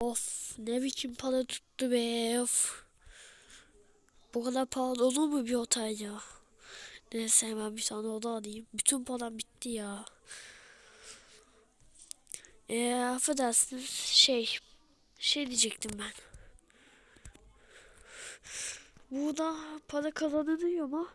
Of ne biçim para tuttu be of. Bu kadar pahalı olur mu bir otel ya? Neyse hemen bir tane oda alayım. Bütün param bitti ya. Eee affedersiniz şey şey diyecektim ben. Burada para kazanılıyor mu?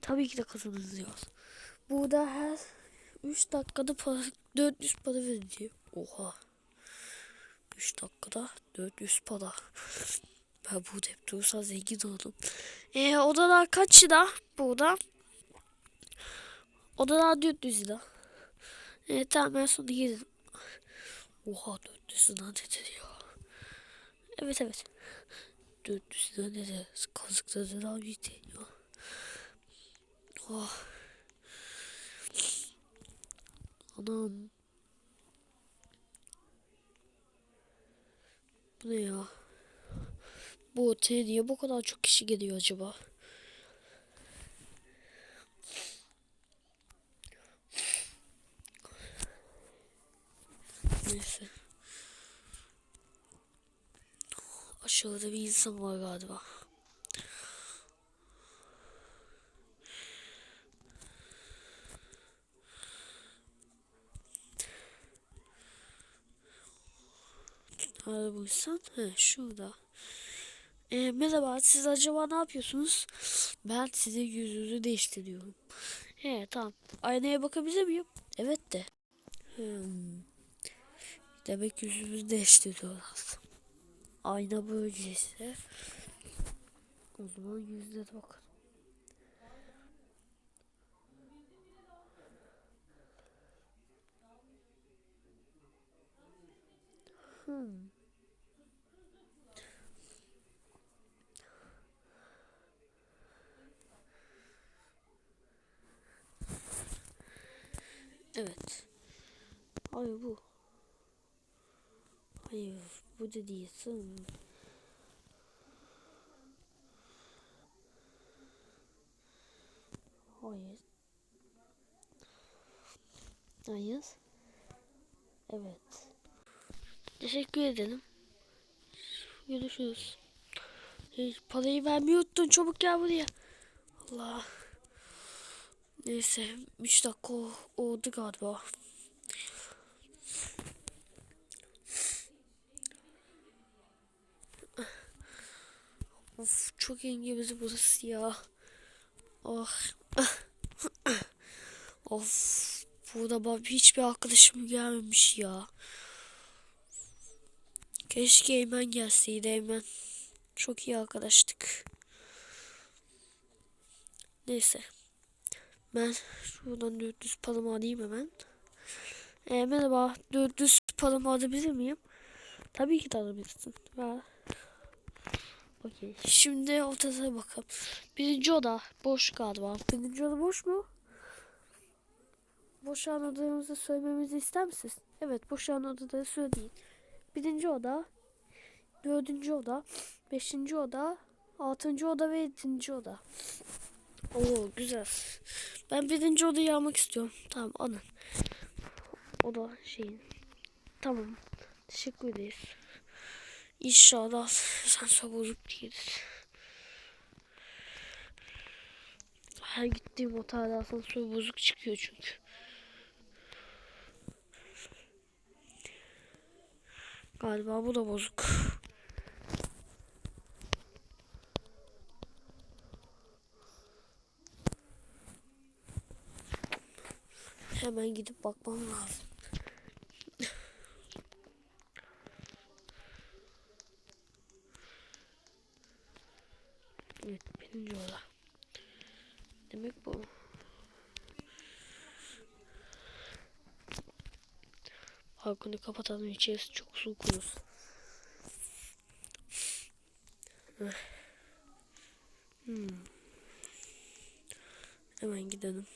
Tabii ki de kazanılıyor. Burada her 3 dakikada para, 400 para veriliyor. Oha. 3 dakikada 400 para. Ben burada hep dursa zengin oldum. Ee, odalar kaç lira burada? Odalar 400 lira. Ee, tamam ben sonra gidelim. Oha 400 lira nedir ya? Evet evet. 400 lira nedir? Kazıkladı da bir ya. Oh. Anam. Bu ne ya? Bu otele niye bu kadar çok kişi geliyor acaba? Neyse. Aşağıda bir insan var galiba. Nerede bu insan? He, şurada. E, merhaba, siz acaba ne yapıyorsunuz? Ben sizin yüzünüzü değiştiriyorum. He, tamam. Aynaya bakabilir miyim? Evet de. Hmm. Demek yüzümüzü değiştiriyorlar. Ayna böyleyse. O zaman yüzlere bakalım. Hmm. Evet. Hayır bu. Hayır bu da değilsin. Hayır. Hayır. Evet. Teşekkür ederim. Görüşürüz. Parayı vermeyi unuttun. Çabuk gel buraya. Allah. Neyse. 3 dakika oldu galiba. Of çok engebeli burası ya. Oh. of. Burada bak hiçbir arkadaşım gelmemiş ya. Keşke Eymen gelseydi Eymen. Çok iyi arkadaştık. Neyse. Ben şuradan 400 paramı alayım hemen. E, merhaba. 400 paramı alabilir miyim? Tabii ki de alabilirsin. Ver. Okey. Şimdi ortasına bakalım. Birinci oda boş galiba. Birinci oda boş mu? Boş anladığımızı söylememizi ister misiniz? Evet boş anladığını söyleyin. Birinci oda, dördüncü oda, beşinci oda, altıncı oda ve yedinci oda. Oo güzel. Ben birinci odayı almak istiyorum. Tamam alın. O da şeyin. Tamam. Teşekkür ederiz. İnşallah sen çok bozuk değiliz. Her gittiğim otelde asansör bozuk çıkıyor çünkü. Galiba bu da bozuk. Hemen gidip bakmam lazım. Evet birinci oda. Demek bu. Balkonu kapatalım içerisi çok olur. Heh. Hmm. Hemen gidelim.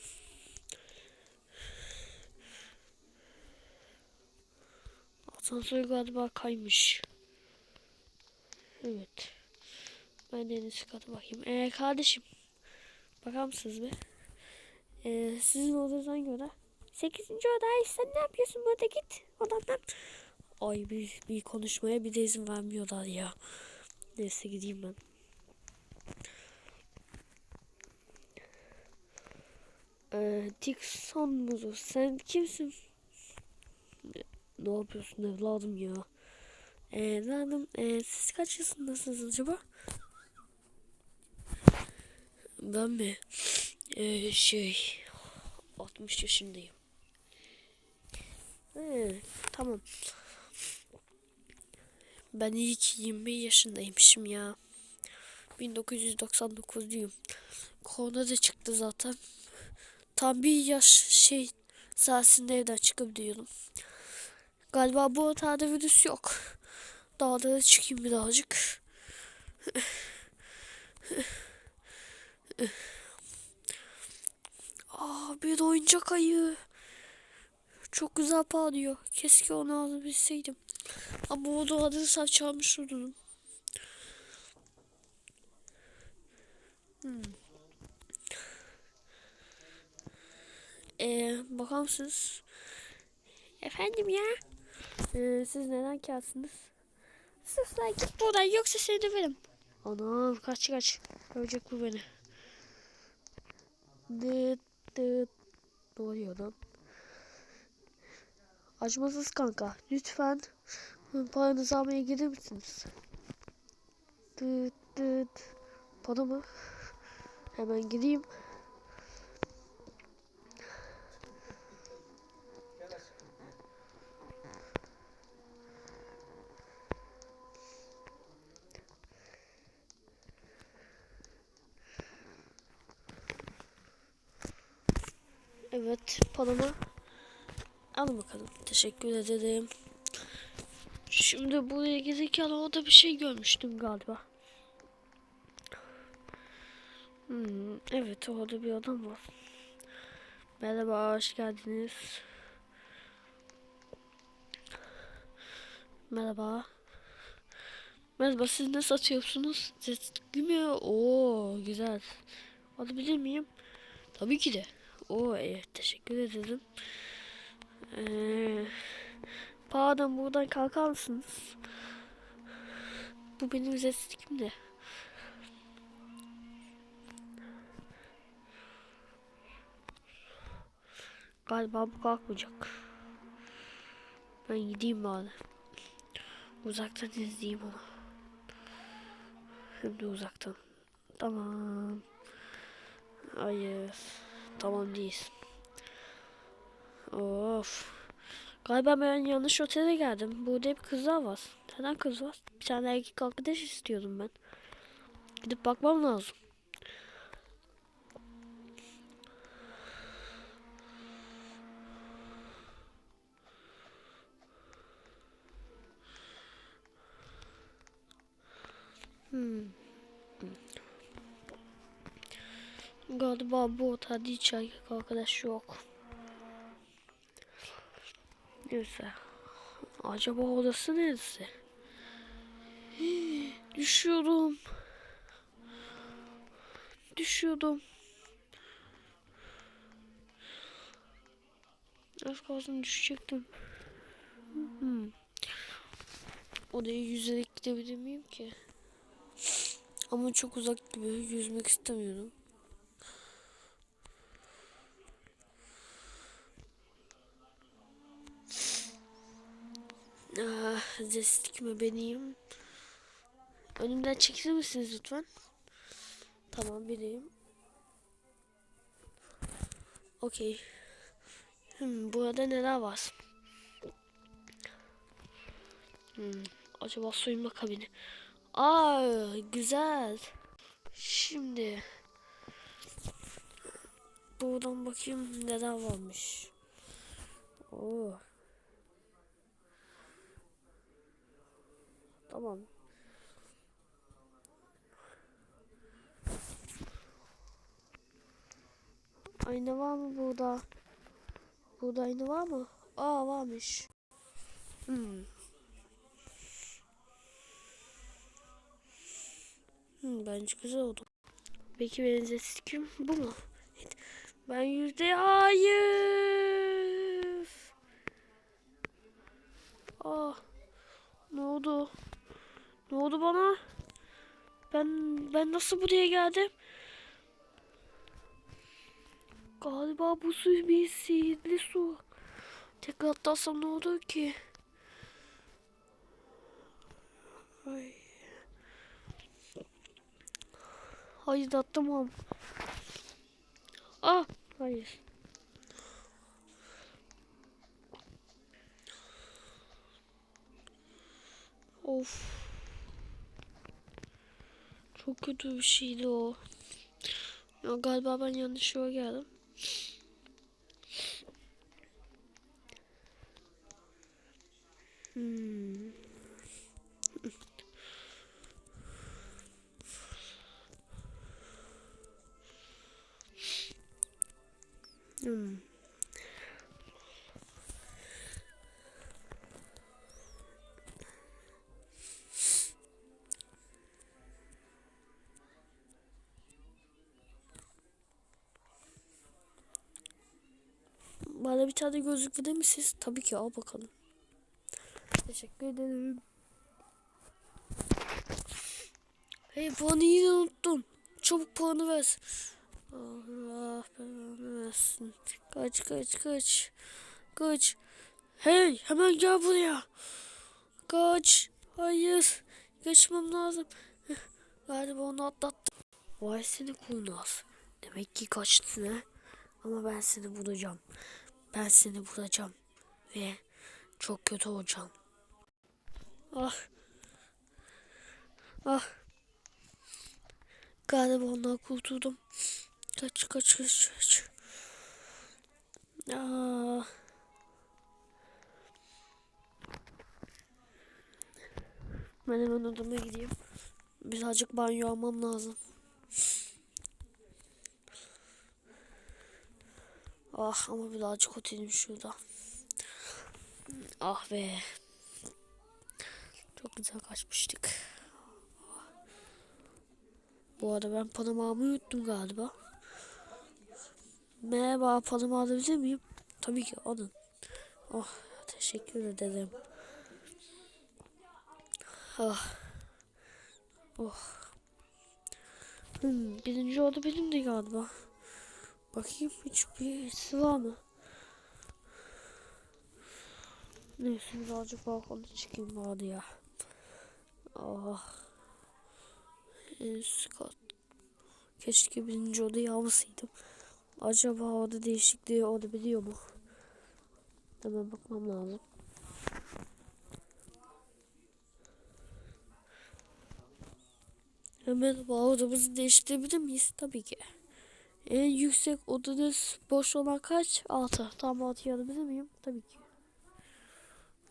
Asansör galiba kaymış. Evet. Ben en üst bakayım. Ee kardeşim. Bakar mısınız be? Ee, sizin odanız hangi oda? Sekizinci oda. Sen ne yapıyorsun burada git odandan. Ay bir, bir konuşmaya bir de izin vermiyorlar ya. Neyse gideyim ben. Ee, Dixon mudur? Sen kimsin? Ne yapıyorsun evladım ya? Evladım ee, siz kaç yaşındasınız acaba? Ben mi? Ee, şey 60 yaşındayım. Ee, tamam. Ben iyi ki 21 yaşındaymışım ya. 1999'luyum. Korona da çıktı zaten. Tam bir yaş şey sayesinde evden çıkabiliyorum. Galiba bu otelde virüs yok. Dağlara çıkayım birazcık. Aa bir oyuncak ayı. Çok güzel parlıyor. Keşke onu alabilseydim. Ama o da alırsa çalmış olurum. Hmm. Ee, bakar mısınız? Efendim ya? Ee, siz neden kağıtsınız? Sus lan git buradan yoksa seni döverim. Anam kaç kaç. Görecek bu beni. Dıt dıt. Ne oluyor lan? Acımasız kanka. Lütfen paranızı almaya gelir misiniz? Dıt dıt. Para mı? Hemen gideyim. Evet, paramı al bakalım. Teşekkür ederim. Şimdi buraya gelirken orada bir şey görmüştüm galiba. Hmm, evet orada bir adam var. Merhaba, hoş geldiniz. Merhaba. Merhaba, siz ne satıyorsunuz? Sesli mi? Oo, güzel. Alabilir miyim? Tabii ki de. Oo, evet, teşekkür ederim. Ee, pardon, buradan kalkar mısınız? Bu benim de. Galiba bu kalkmayacak. Ben gideyim bari. Uzaktan izleyeyim onu. Hem uzaktan. Tamam. Hayır. Tamam değil. Of. Galiba ben yanlış otele geldim. Burada hep kızlar var. Neden kız var? Bir tane erkek arkadaş istiyordum ben. Gidip bakmam lazım. Hmm. Galiba bu otelde hiç erkek arkadaş yok. Neyse. Acaba odası neresi? Hii, Düşüyorum. Düşüyordum. Az kalsın düşecektim. Hmm. Odaya yüzerek gidebilir miyim ki? Ama çok uzak gibi yüzmek istemiyorum. Ah, zestikme benim. Önümden çekilir misiniz lütfen? Tamam bileyim. Okey. Hmm, burada neler var? Hmm, acaba soyunma kabini. Aa, güzel. Şimdi buradan bakayım neler varmış. Oo. Tamam. Ayna var mı burada? Burada ayna var mı? Aa varmış. Hmm. Hmm, bence güzel oldu. Peki benim zestikim bu mu? Ben yüzde hayır. Ah. Ne oldu? Ne oldu bana? Ben ben nasıl buraya geldim? Galiba bu su bir sihirli su. Tekrar atlarsam ne olur ki? Ay. Hayır atlamam. Ah hayır. Of. Çok kötü bir şeydi o. Ya galiba ben yanlış yola geldim. Hmm. Hmm. Bana bir tane gözlük verir misiniz? Tabii ki al bakalım. Teşekkür ederim. Hey puanı yine unuttum. Çabuk puanı ver. Allah belanı versin. Kaç kaç kaç. Kaç. Hey hemen gel buraya. Kaç. Hayır. Kaçmam lazım. Galiba onu atlattım. Vay seni kurnaz. Demek ki kaçtın ha. Ama ben seni bulacağım. Ben seni bulacağım. Ve çok kötü olacağım. Ah. Ah. Galiba ondan kurtuldum. Kaç kaç kaç kaç. Ah. Ben hemen odama gideyim. Birazcık banyo almam lazım. Ah ama birazcık otelim şurada. Ah be. Çok güzel kaçmıştık. Bu arada ben Panama'mı yuttum galiba. Merhaba Panama alabilir miyim? Tabii ki alın. Oh teşekkür ederim. Ah. Oh. Hmm, birinci oldu benim de galiba. Bakayım hiçbir var mı? Neyse birazcık balkona çıkayım bari ya. Ah. En üst kat. Keşke birinci odayı almasaydım. Acaba orada değişikliği olabiliyor mu? Hemen bakmam lazım. Hemen odamızı değiştirebilir miyiz? Tabii ki. En yüksek odanız boş olan kaç? 6. Tam 6'yı alabilir miyim? Tabii ki.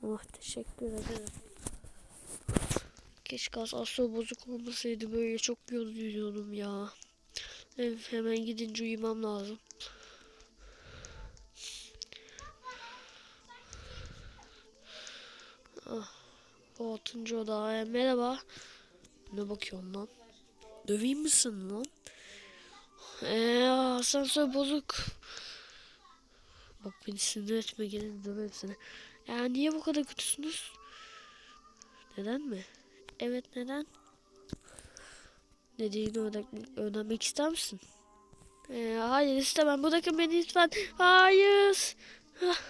Oh teşekkür ederim. Keşke asansör bozuk olmasaydı böyle çok yoruluyordum ya. Evet, hemen gidince uyumam lazım. Ah, bu altıncı oda. Merhaba. Ne bakıyorsun lan? Döveyim misin lan? Eee asansör bozuk. Bak beni sinir etme gelin döverim seni. Ya niye bu kadar kötüsünüz? Neden mi? Evet neden? Dediğini öğrenmek ister misin? Ee, hayır istemem. Bırakın beni lütfen. Hayır. Ah.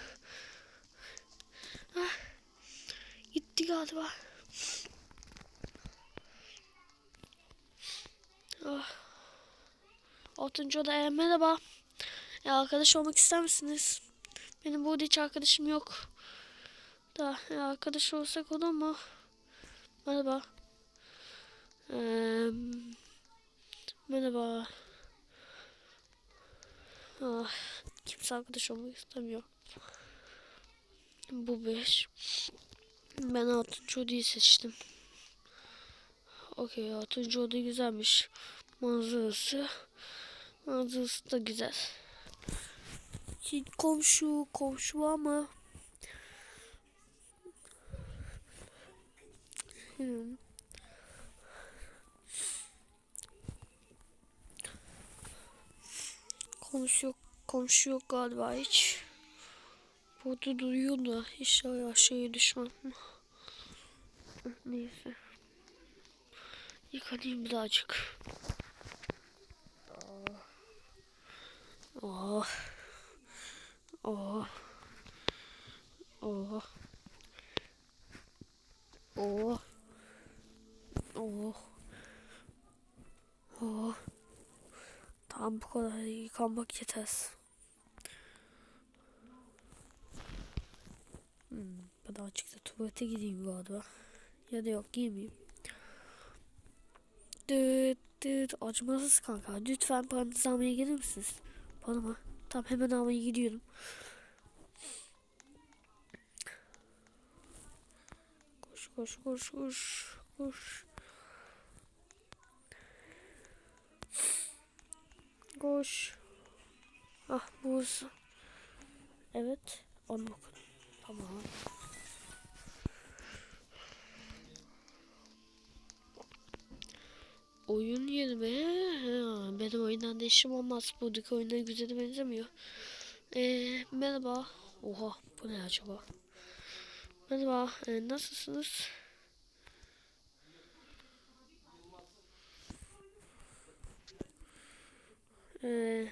Ah. Gitti galiba. Ah. Altıncı odaya merhaba. Ya arkadaş olmak ister misiniz? Benim burada hiç arkadaşım yok. Da ya arkadaş olsak olur mu? Merhaba. Ee, merhaba. Ah, kimse arkadaş olmak istemiyor. Bu beş. Ben altıncı odayı seçtim. Okey altıncı oda güzelmiş. Manzarası. Manzarası da güzel. Şimdi komşu, komşu mı? Hmm. Komşu yok, komşu yok galiba hiç. Burada duruyor da inşallah aşağıya düşmem. Neyse. Yıkanayım birazcık. Oh. Oh. Oh. Oh. Oh. Oh. Tamam bu kadar yıkanmak yeter. Hmm, ben açıkta tuvalete gideyim galiba. Ya da yok girmeyeyim. Dıt dıt acımasız kanka. Lütfen paranızı almaya gelir misiniz? Bana mı? Tamam hemen almaya gidiyorum. Koş koş koş koş koş. Koş. Ah bu. Evet. Onu bakın. Tamam. Oyun yeri mi? Ha, benim oyundan da işim olmaz. Buradaki oyunlar güzele benzemiyor. Ee, merhaba. Oha bu ne acaba? Merhaba. ee, nasılsınız? Ee,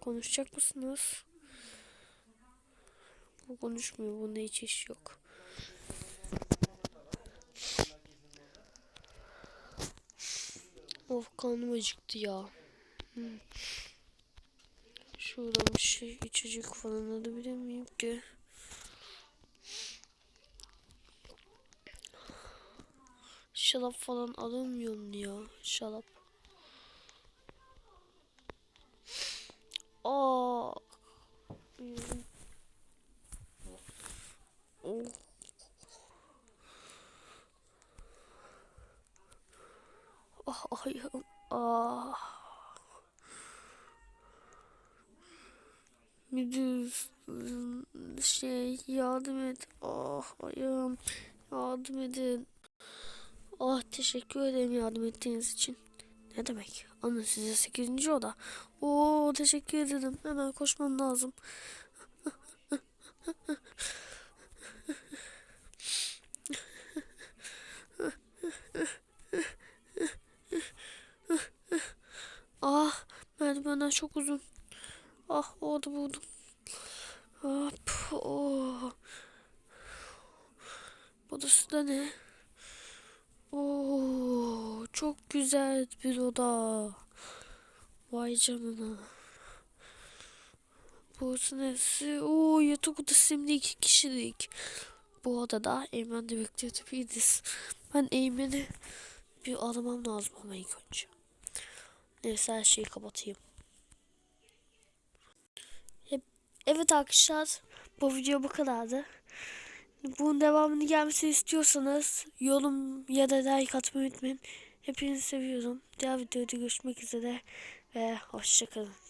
konuşacak mısınız? Bu konuşmuyor. Bunda hiç iş yok. Of karnım acıktı ya. Hmm. Şuradan bir şey içecek falan alabilir miyim ki? Şarap falan alamıyorum ya. Şarap. Aa. Oh. Ah ayağım. Ah. Müdür şey yardım et. Ah ayağım. Yardım edin. Ah teşekkür ederim yardım ettiğiniz için. Ne demek? Anne size 8. oda. Oo teşekkür ederim. Hemen koşmam lazım. Ah merdivenler çok uzun. Ah orada buldum. Hop. Oh. Burası da ne? Oo, çok güzel bir oda. Vay canına. Burası neresi? Oo, yatak odası de iki kişilik. Bu odada Eymen de bekletebiliriz. Ben Eymen'i bir aramam lazım ama ilk önce. Neyse her şeyi kapatayım. Evet arkadaşlar bu video bu kadardı. Bunun devamını gelmesini istiyorsanız yorum ya da like atmayı unutmayın. Hepinizi seviyorum. Diğer videoda görüşmek üzere ve hoşçakalın.